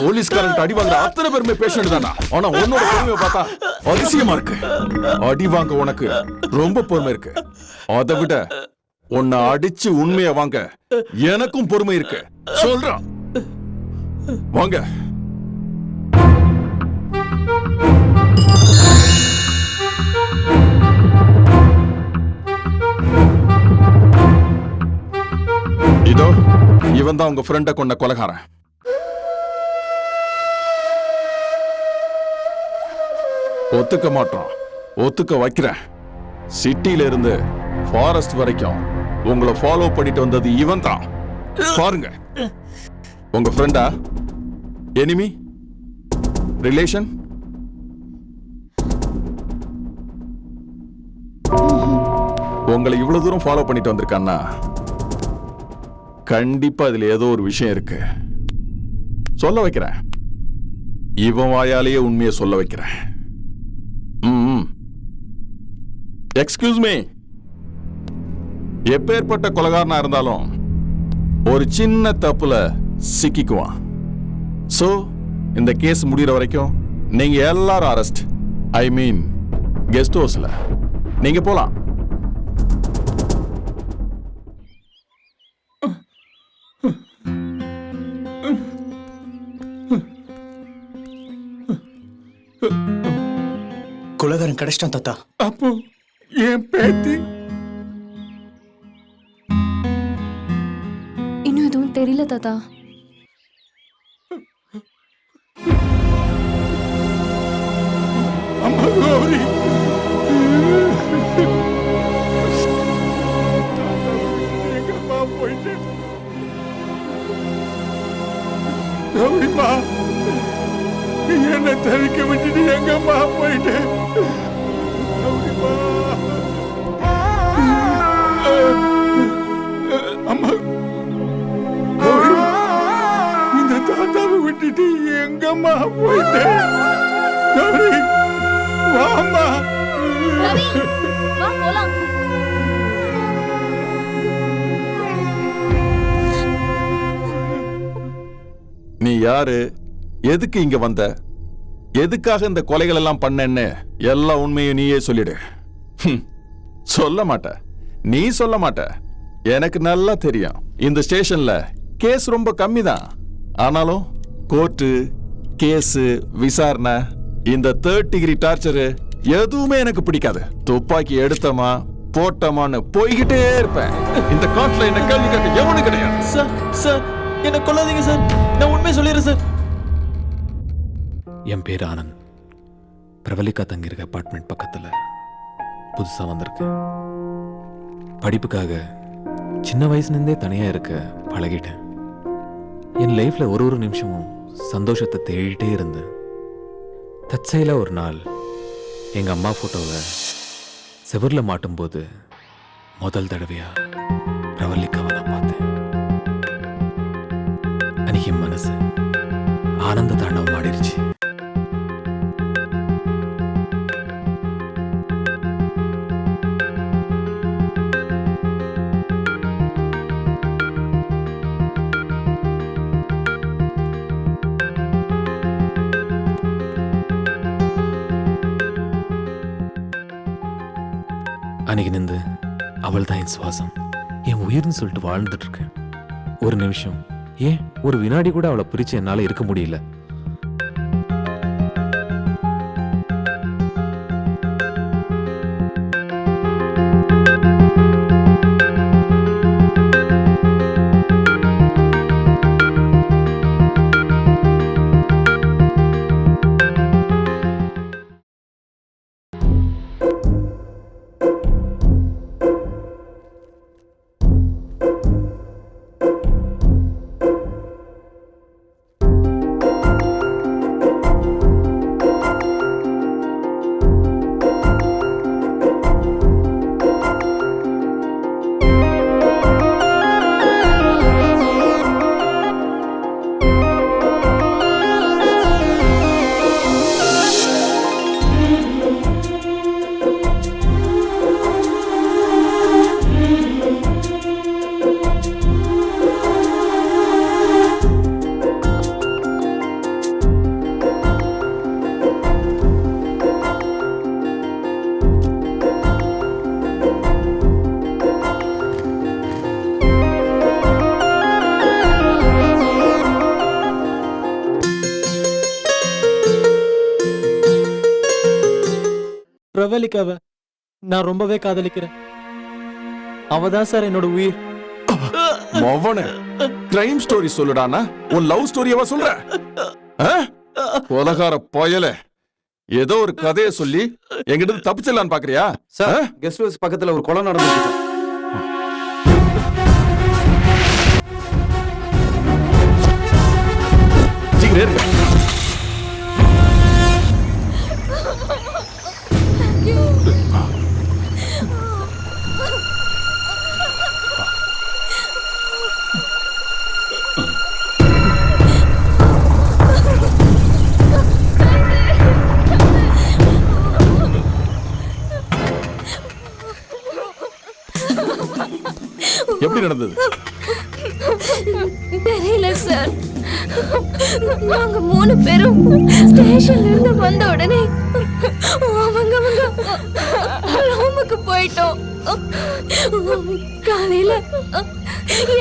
போலீஸ்காரங்க அடி வாங்குற அத்தனை பேருமே பேஷண்ட் தானா? ஆனா உன்னோட பொறுமையை பார்த்தா அதிசயமா இருக்கு. அடி வாங்க உனக்கு ரொம்ப பொறுமை இருக்கு. அதை விட உன்னை அடிச்சு உண்மையை வாங்க எனக்கும் பொறுமை இருக்கு. சொல்றான் வாங்க. இதோ இவன் தான் உங்க ஃப்ரெண்டை கொண்ட கொலகாரன். ஒத்துக்க மாட்டோம் ஒத்துக்க வைக்கிறேன். சிட்டில இருந்து ஃபாரஸ்ட் வரைக்கும் உங்களை ஃபாலோ பண்ணிட்டு வந்தது இவன் தான் பாருங்க. உங்க ஃப்ரெண்டா எனிமி ரிலேஷன் உங்களை இவ்வளவு தூரம் ஃபாலோ பண்ணிட்டு வந்திருக்கான்னா கண்டிப்பா இதுல ஏதோ ஒரு விஷயம் இருக்கு. சொல்ல வைக்கிறேன். இவன் வாயாலேயே உண்மையை சொல்ல வைக்கிறேன். எக்ஸ்கியூஸ் மீ எப்பேற்பட்ட கொலகாரனா இருந்தாலும் ஒரு சின்ன தப்புல சிக்கிக்குவான். சோ இந்த கேஸ் முடிகிற வரைக்கும் நீங்க எல்லாரும் அரெஸ்ட் ஐ மீன் கெஸ்ட் ஹவுஸ்ல நீங்க போலாம். குலகாரன் கிடைச்சிட்டான் தாத்தா. அப்போ? என் பேத்தி. இன்னும் எதுவும் தெரியல தாத்தா. அம்மா கௌரி எங்கம்மா போயிட்டு? கௌரிம்மா என்ன தவிக்க விட்டுட்டு எங்கம்மா போயிட்டு? யாரு? எதுக்கு இங்க வந்த? எதுக்காக இந்த கொலைகள் எல்லாம் பண்ணேன்னு எல்லா உண்மையும் நீயே சொல்லிடு. சொல்ல மாட்ட. நீ சொல்ல மாட்ட. எனக்கு நல்லா தெரியும். இந்த ஸ்டேஷன்ல கேஸ் ரொம்ப கம்மி தான் ஆனாலும் கோர்ட்டு கேஸ் விசாரணை இந்த தேர்ட் டிகிரி டார்ச்சரு எதுவுமே எனக்கு பிடிக்காது. துப்பாக்கி எடுத்தமா போட்டமான்னு போய்கிட்டே இருப்பேன். இந்த காட்டுல என்ன கேள்வி கேட்க எவனு கிடையாது. சார் சார் என்ன கொல்லாதீங்க சார். நான் உண்மை சொல்லிடுறேன் சார். என் பேர் ஆனந்த். பிரவலிகா தங்கியிருக்க அப்பார்ட்மெண்ட் பக்கத்தில் புதுசாக வந்திருக்கு. படிப்புக்காக சின்ன வயசுலேருந்தே தனியாக இருக்க பழகிட்டேன். என் லைஃப்பில் ஒரு ஒரு நிமிஷமும் சந்தோஷத்தை தேடிட்டே இருந்தேன். தற்செயலாக ஒரு நாள் எங்கள் அம்மா ஃபோட்டோவை செவரில் மாட்டும்போது முதல் தடவையாக பிரவல்லிக்காவை அன்னைக்கு மனசு. ஆனந்த தாண்டவம் ஆடிருச்சு அன்னைக்கு நின்று அவள் தான் என் சுவாசம். என் உயிர்னு சொல்லிட்டு வாழ்ந்துட்டு இருக்கேன். ஒரு நிமிஷம். ஏன்? ஒரு வினாடி கூட அவளை பிரிச்சு என்னால இருக்க முடியல. பிரவலிக்காவ நான் ரொம்பவே காதலிக்கிறேன். அவ தான் சார் என்னோட உயிர். மவனே கிரைம் ஸ்டோரி சொல்லுடானா? உன் லவ் ஸ்டோரியவா சொல்ற? உலகார பயல. ஏதோ ஒரு கதையை சொல்லி எங்கிட்ட இருந்து தப்பிச்சிடலான்னு பாக்குறியா? சார்? கெஸ்ட் ஹவுஸ் பக்கத்துல ஒரு கொலை நடந்துருக்கு எப்படி நடந்தது? தெரியல சார் நாங்க மூணு பேரும் ஸ்டேஷன்ல இருந்து வந்த உடனே அவங்க அவங்க ரூமுக்கு போயிட்டோம். காலையில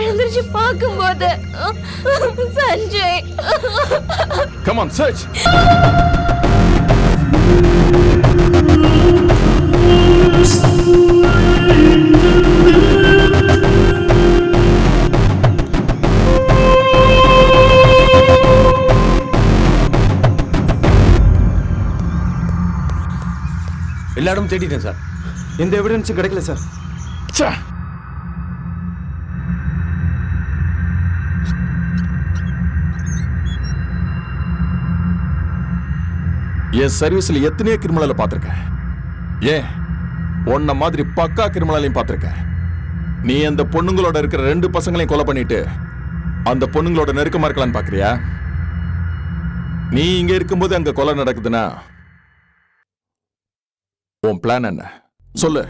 எழுந்திருச்சு பார்க்கும்போது சஞ்சய். கமான் சர்ச் எல்லா தேடிட்டேன் சார். எந்த எவிடன்ஸும் கிடைக்கல சார். என் சர்வீஸ்ல எத்தனையோ கிரிமினல பார்த்திருக்கேன். ஏன்? உன்ன மாதிரி பக்கா கிரிமினலையும் பார்த்திருக்கேன். நீ அந்த பொண்ணுங்களோட இருக்கிற ரெண்டு பசங்களையும் கொலை பண்ணிட்டு அந்த பொண்ணுங்களோட நெருக்கமா இருக்கலாம்னு பாக்குறியா நீ இங்க இருக்கும்போது அங்க கொலை நடக்குதுன்னா உன் பிளான் என்ன? சொல்லு.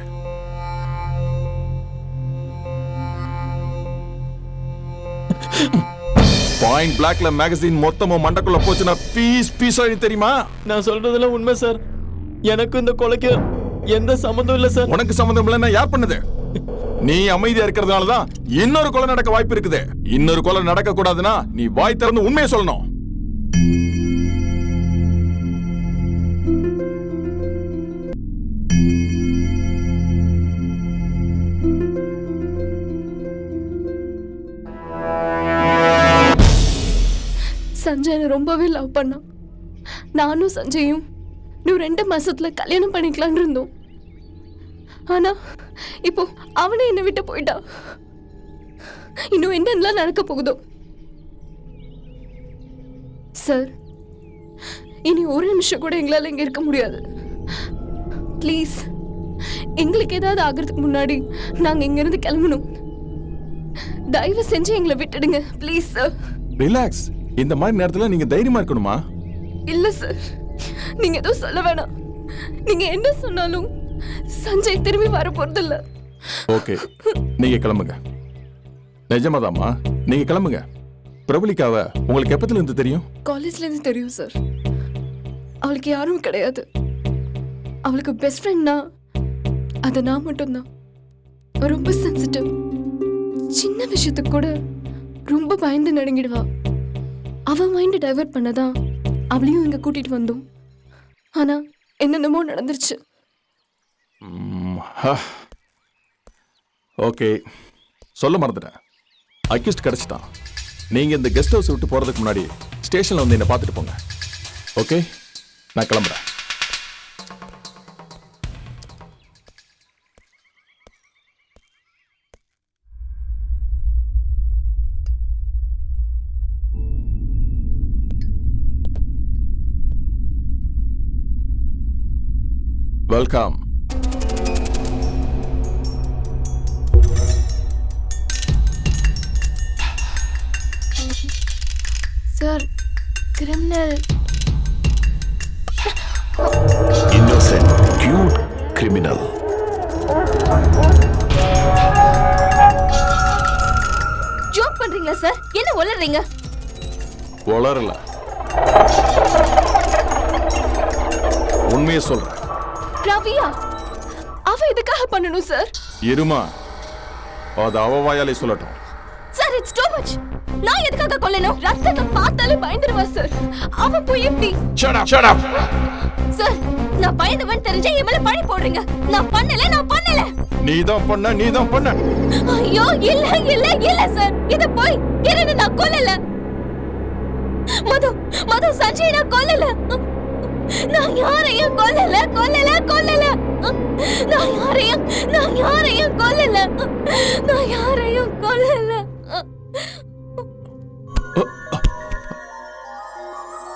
பாயிண்ட் பிளாக்ல மேகசின் மொத்தமும் மண்டக்குள்ள போச்சுன்னா பீஸ் பீஸ் தெரியுமா? நான் சொல்றதெல்லாம் உண்மை சார் எனக்கு இந்த கொலைக்கு எந்த சம்மந்தம் இல்ல சார் உனக்கு சம்மந்தம் இல்லைன்னா யார் பண்ணுது? நீ அமைதியா இருக்கிறதுனால தான் இன்னொரு கொலை நடக்க வாய்ப்பு இருக்குது. இன்னொரு கொலை நடக்க கூடாதுன்னா நீ வாய் திறந்து உண்மையை சொல்லணும். சஞ்சயனை ரொம்பவே லவ் பண்ணான் நானும் சஞ்சயும் இன்னும் ரெண்டு மாசத்துல கல்யாணம் பண்ணிக்கலான் இருந்தோம். ஆனா இப்போ அவனே என்னை விட்டு போயிட்டா. இன்னும் என்னென்னலாம் நடக்க போகுதோ. சார் இனி ஒரு நிமிஷம் கூட எங்களால் இங்கே இருக்க முடியாது. ப்ளீஸ் எங்களுக்கு ஏதாவது ஆகிறதுக்கு முன்னாடி நாங்கள் இங்கேருந்து கிளம்பணும். தயவு செஞ்சு எங்களை விட்டுடுங்க. ப்ளீஸ் சார் ரிலாக்ஸ் இந்த மாதிரி நேரத்துல நீங்க தைரியமா இருக்கணுமா? இல்ல சார். நீங்க எதுவும் சொல்ல வேணாம். நீங்க என்ன சொன்னாலும் சஞ்சய் திரும்பி வர போறதில்ல. ஓகே. நீங்க கிளம்புங்க. நிஜமாதாம்மா. நீங்க கிளம்புங்க. பிரபலிக்காவ உங்களுக்கு எப்பத்துல இருந்து தெரியும்? காலேஜ்ல இருந்து தெரியும் சார். அவளுக்கு யாரும் கிடையாது. அவளுக்கு பெஸ்ட் ஃப்ரெண்ட்னா அது நான் மட்டும்தான். ரொம்ப சென்சிட்டிவ் சின்ன விஷயத்துக்கு கூட ரொம்ப பயந்து நடுங்கிடுவா. அவன் மைண்டை டைவெர்ட் பண்ண பண்ணதான் அவளையும் இங்கே கூட்டிகிட்டு வந்தோம். ஆனால் என்னென்னமோ நடந்துருச்சு. ஓகே. சொல்ல மறந்துட்டேன். அக்யூஸ்ட் கிடச்சிட்டான். நீங்கள் இந்த கெஸ்ட் ஹவுஸ் விட்டு போகிறதுக்கு முன்னாடி ஸ்டேஷனில் வந்து என்னை பார்த்துட்டு போங்க. ஓகே? நான் கிளம்புறேன். Welcome sir criminal innocent, cute criminal. Joke பண்றீங்களா சார் என்ன உளறீங்க? வளரல உண்மையை சொல்றேன். ரவியா அவ இதுக்காக பண்ணணும் சார் இருமா அது அவ வாயாலே சொல்லட்டும். சார் இட்ஸ் டூ மச் நான் எதுக்காக கொல்லணும்? ரத்தத்தை பார்த்தாலே பயந்துருவா சார் அவ போய் எப்படி? Shut up, shut up. Sir நான் பயந்தவன் தெரிஞ்சு என் மேல பழி போடுறீங்க. நான் பண்ணல நான் பண்ணல. நீதான் பண்ண நீதான் பண்ண. ஐயோ இல்ல இல்ல இல்ல சார் இது போய் கிரண் நான் கொல்லல. மது மது சஞ்சய் நான் கொல்லல. நான் யாரையும் கொல்லல கொல்லல கொல்லல. நான் யாரையும் நான் யாரையும் கொல்லல. நான் யாரையும் கொல்லல.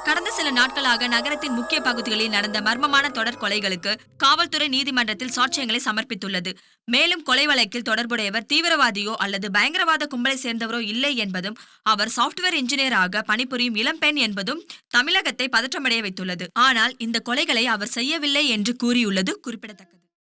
கடந்த சில நாட்களாக நகரத்தின் முக்கிய பகுதிகளில் நடந்த மர்மமான தொடர் கொலைகளுக்கு காவல்துறை நீதிமன்றத்தில் சாட்சியங்களை சமர்ப்பித்துள்ளது. மேலும் கொலை வழக்கில் தொடர்புடையவர் தீவிரவாதியோ அல்லது பயங்கரவாத கும்பலை சேர்ந்தவரோ இல்லை என்பதும் அவர் சாஃப்ட்வேர் இன்ஜினியராக பணிபுரியும் இளம்பெண் என்பதும் தமிழகத்தை பதற்றமடைய வைத்துள்ளது. ஆனால் இந்த கொலைகளை அவர் செய்யவில்லை என்று கூறியுள்ளது குறிப்பிடத்தக்கது.